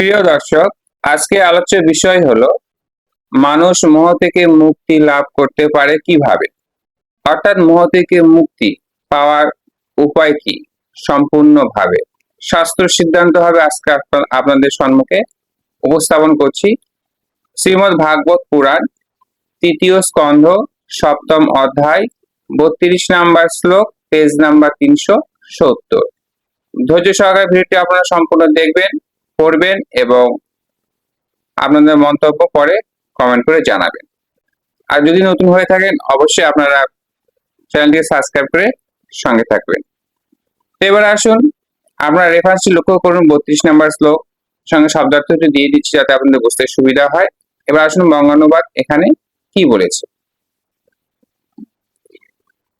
প্রিয় দর্শক, আজকে আলোচ্য বিষয় হলো, মানুষ মোহ থেকে মুক্তি লাভ করতে পারে কীভাবে? অর্থাৎ মোহ থেকে মুক্তি পাওয়ার উপায় কি সম্পূর্ণভাবে? শাস্ত্র সিদ্ধান্ত হবে আজকে আপনা- আপনাদের সম্মুখে উপস্থাপন করছি। শ্রীমদ্ ভাগবত পুরাণ, তৃতীয় স্কন্ধ, সপ্তম অধ্যায়, বত্রিশ নাম্বার শ্লোক পেজ নাম্বার তিনশো সত্তর। ধৈর্য সহকারে ভিডিওটি আপনারা সম্পূর্ণ দেখবেন। পড়বেন এবং আপনাদের মন্তব্য পরে কমেন্ট করে জানাবেন। আর যদি নতুন হয়ে থাকেন, অবশ্যই আপনারা চ্যানেলটিকে সাবস্ক্রাইব করে সঙ্গে থাকবেন। তো এবার আসুন, আপনারা রেফারেন্সটি লক্ষ্য করুন, বত্রিশ নাম্বার শ্লোক। সঙ্গে শব্দার্থটি দিয়ে দিচ্ছি যাতে আপনাদের বুঝতে সুবিধা হয়। এবার আসুন বঙ্গানুবাদ, এখানে কি বলেছে?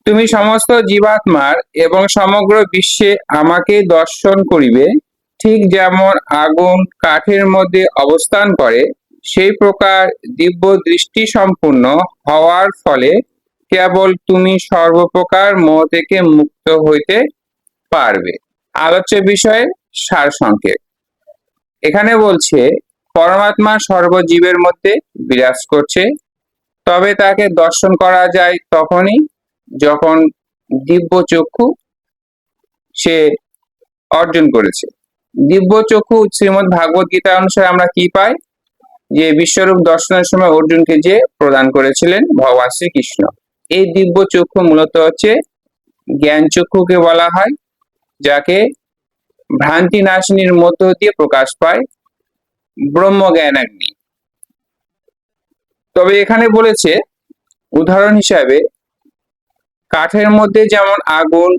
তুমি সমস্ত জীবাত্মার এবং সমগ্র বিশ্বে আমাকে দর্শন করিবে ঠিক যেমন আগুন কাঠের মধ্যে অবস্থান করে, সেই প্রকার দিব্য দৃষ্টি সম্পূর্ণ হওয়ার ফলে কেবল তুমি সর্বপ্রকার মোহ থেকে মুক্ত হইতে পারবে। আলোচ্য বিষয়ে সার সংক্ষেপ এখানে বলছে, পরমাত্মা সর্বজীবের মধ্যে বিরাজ করছে। তবে তাকে দর্শন করা যায় তখনই যখন দিব্য চক্ষু সে অর্জন করেছে। দিব্য চক্ষু শ্রীমদ ভাগবত গীতা অনুসারে আমরা কি পাই? যে বিশ্বরূপ দর্শনের সময় অর্জুনকে যে প্রদান করেছিলেন ভগবান শ্রীকৃষ্ণ। এই দিব্য চক্ষু মূলত হচ্ছে জ্ঞান চক্ষুকে বলা হয়, যাকে ভ্রান্তি নাশিনীর মধ্য দিয়ে প্রকাশ পায় ব্রহ্ম জ্ঞানাগ্নি তবে এখানে বলেছে, উদাহরণ হিসাবে, কাঠের মধ্যে যেমন আগুন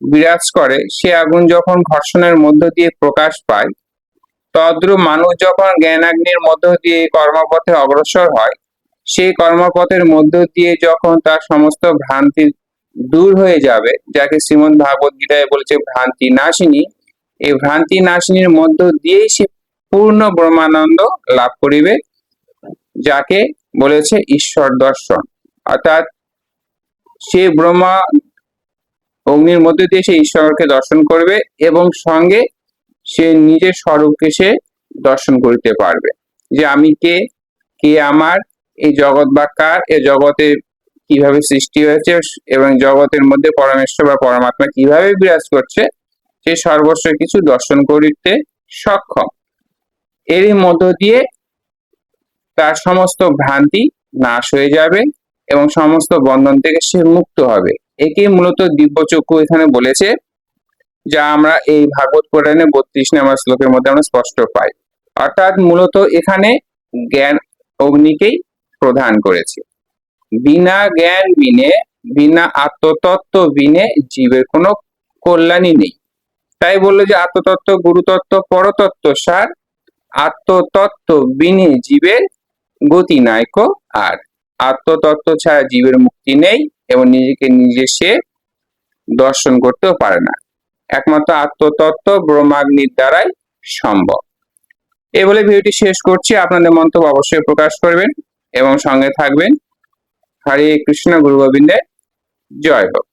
বিরাজ করে, সে আগুন যখন ঘর্ষণের মধ্য দিয়ে প্রকাশ পায়, তদ্রূপ মানুষ যখন জ্ঞানাগ্নির মধ্য দিয়ে কর্মপথে অগ্রসর হয়, সেই কর্মপথের মধ্য দিয়ে যখন তার সমস্ত ভ্রান্তি দূর হয়ে যাবে, যাকে শ্রীমদ ভাগবত গীতায় বলেছে ভ্রান্তি নাশিনী, এই ভ্রান্তি নাশিনীর মধ্য দিয়েই সে পূর্ণ ব্রহ্মানন্দ লাভ করিবে, যাকে বলেছে ঈশ্বর দর্শন। অর্থাৎ সে ব্রহ্মা অগ্নির মধ্যে দিয়ে সে ঈশ্বরকে দর্শন করবে এবং সঙ্গে সে নিজের স্বরূপকে সে দর্শন করিতে পারবে। যে আমি কে? কে আমার? এই জগৎ বা কার? এ জগতে কীভাবে সৃষ্টি হয়েছে এবং জগতের মধ্যে পরমেশ্বর বা পরমাত্মা কীভাবে বিরাজ করছে, সে সর্বস্ব কিছু দর্শন করিতে সক্ষম। এরই মধ্য দিয়ে তার সমস্ত ভ্রান্তি নাশ হয়ে যাবে। এবং সমস্ত বন্ধন থেকে সে মুক্ত হবে। একেই মূলত দিব্যচক্ষু এখানে বলেছে, যা আমরা এই ভাগবত পুরাণে বত্রিশ নাম্বার শ্লোকের মধ্যে আমরা স্পষ্ট পাই। অর্থাৎ মূলত এখানে জ্ঞান অগ্নিকেই প্রদান করেছে। বিনা জ্ঞান বিনে, বিনা আত্মতত্ত্ব বিনে জীবের কোনো কল্যাণই নেই। তাই বলল যে আত্মতত্ত্ব, গুরুতত্ত্ব, পরতত্ত্ব, সার, আত্মতত্ত্ব বিনে জীবের গতি নায়ক আর। আত্মতত্ত্ব ছাড়া জীবের মুক্তি নেই এবং নিজেকে নিজে সে দর্শন করতেও পারে না। একমাত্র আত্মতত্ত্ব ব্রহ্মাগ্নির দ্বারাই সম্ভব। এই বলে ভিডিওটি শেষ করছি। আপনাদের মন্তব্য অবশ্যই প্রকাশ করবেন এবং সঙ্গে থাকবেন। হরে কৃষ্ণ, গুরু গোবিন্দের। জয় হোক।